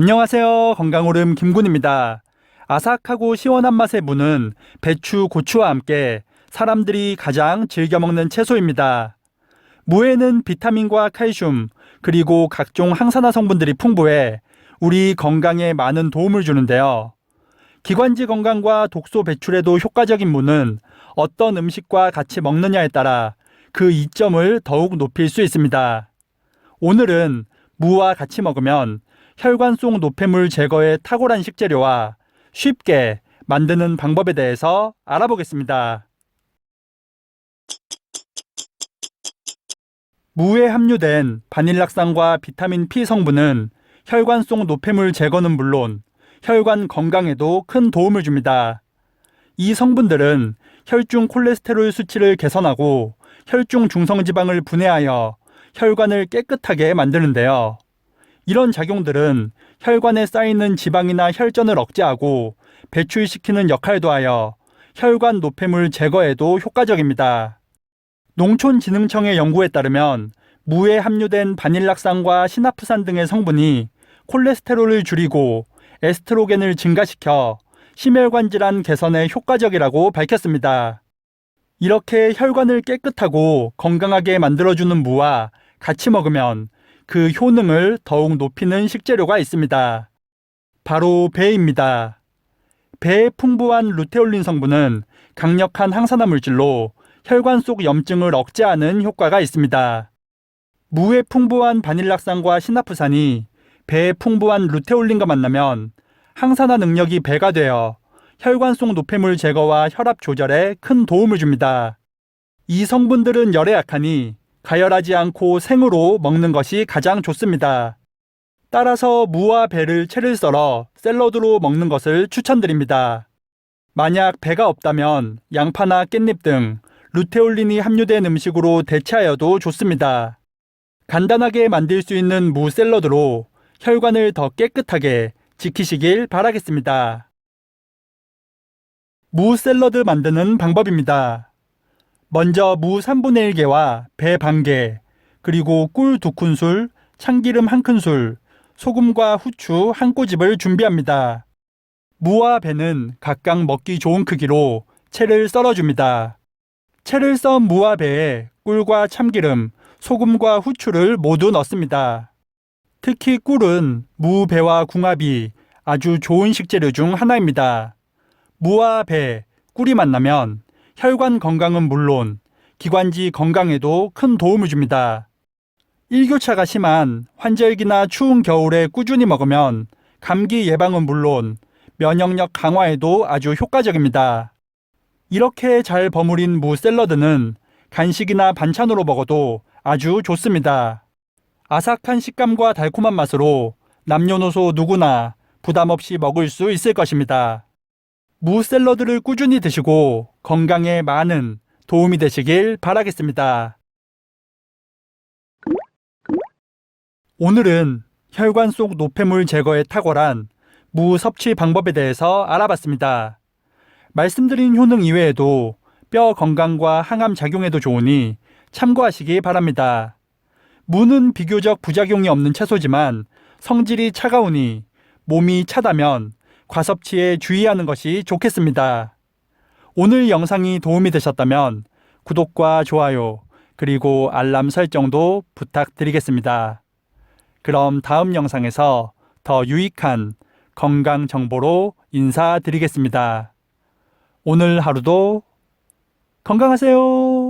안녕하세요. 건강오름 김군입니다. 아삭하고 시원한 맛의 무는 배추, 고추와 함께 사람들이 가장 즐겨 먹는 채소입니다. 무에는 비타민과 칼슘, 그리고 각종 항산화 성분들이 풍부해 우리 건강에 많은 도움을 주는데요. 기관지 건강과 독소 배출에도 효과적인 무는 어떤 음식과 같이 먹느냐에 따라 그 이점을 더욱 높일 수 있습니다. 오늘은 무와 같이 먹으면 혈관 속 노폐물 제거에 탁월한 식재료와 쉽게 만드는 방법에 대해서 알아보겠습니다. 무에 함유된 바닐락산과 비타민 P 성분은 혈관 속 노폐물 제거는 물론 혈관 건강에도 큰 도움을 줍니다. 이 성분들은 혈중 콜레스테롤 수치를 개선하고 혈중 중성지방을 분해하여 혈관을 깨끗하게 만드는데요. 이런 작용들은 혈관에 쌓이는 지방이나 혈전을 억제하고 배출시키는 역할도 하여 혈관 노폐물 제거에도 효과적입니다. 농촌진흥청의 연구에 따르면 무에 함유된 바닐락산과 시나프산 등의 성분이 콜레스테롤을 줄이고 에스트로겐을 증가시켜 심혈관 질환 개선에 효과적이라고 밝혔습니다. 이렇게 혈관을 깨끗하고 건강하게 만들어주는 무와 같이 먹으면 그 효능을 더욱 높이는 식재료가 있습니다. 바로 배입니다. 배에 풍부한 루테올린 성분은 강력한 항산화 물질로 혈관 속 염증을 억제하는 효과가 있습니다. 무에 풍부한 바닐락산과 시나프산이 배에 풍부한 루테올린과 만나면 항산화 능력이 배가 되어 혈관 속 노폐물 제거와 혈압 조절에 큰 도움을 줍니다. 이 성분들은 열에 약하니 가열하지 않고 생으로 먹는 것이 가장 좋습니다. 따라서 무와 배를 채를 썰어 샐러드로 먹는 것을 추천드립니다. 만약 배가 없다면 양파나 깻잎 등 루테올린이 함유된 음식으로 대체하여도 좋습니다. 간단하게 만들 수 있는 무 샐러드로 혈관을 더 깨끗하게 지키시길 바라겠습니다. 무 샐러드 만드는 방법입니다. 먼저 무 3분의 1개와 배 반개, 그리고 꿀 2큰술, 참기름 1큰술, 소금과 후추 한 꼬집을 준비합니다. 무와 배는 각각 먹기 좋은 크기로 채를 썰어줍니다. 채를 썬 무와 배에 꿀과 참기름, 소금과 후추를 모두 넣습니다. 특히 꿀은 무, 배와 궁합이 아주 좋은 식재료 중 하나입니다. 무와 배, 꿀이 만나면 혈관 건강은 물론 기관지 건강에도 큰 도움을 줍니다. 일교차가 심한 환절기나 추운 겨울에 꾸준히 먹으면 감기 예방은 물론 면역력 강화에도 아주 효과적입니다. 이렇게 잘 버무린 무 샐러드는 간식이나 반찬으로 먹어도 아주 좋습니다. 아삭한 식감과 달콤한 맛으로 남녀노소 누구나 부담 없이 먹을 수 있을 것입니다. 무 샐러드를 꾸준히 드시고 건강에 많은 도움이 되시길 바라겠습니다. 오늘은 혈관 속 노폐물 제거에 탁월한 무 섭취 방법에 대해서 알아봤습니다. 말씀드린 효능 이외에도 뼈 건강과 항암 작용에도 좋으니 참고하시기 바랍니다. 무는 비교적 부작용이 없는 채소지만 성질이 차가우니 몸이 차다면 과섭취에 주의하는 것이 좋겠습니다. 오늘 영상이 도움이 되셨다면 구독과 좋아요 그리고 알람 설정도 부탁드리겠습니다. 그럼 다음 영상에서 더 유익한 건강 정보로 인사드리겠습니다. 오늘 하루도 건강하세요.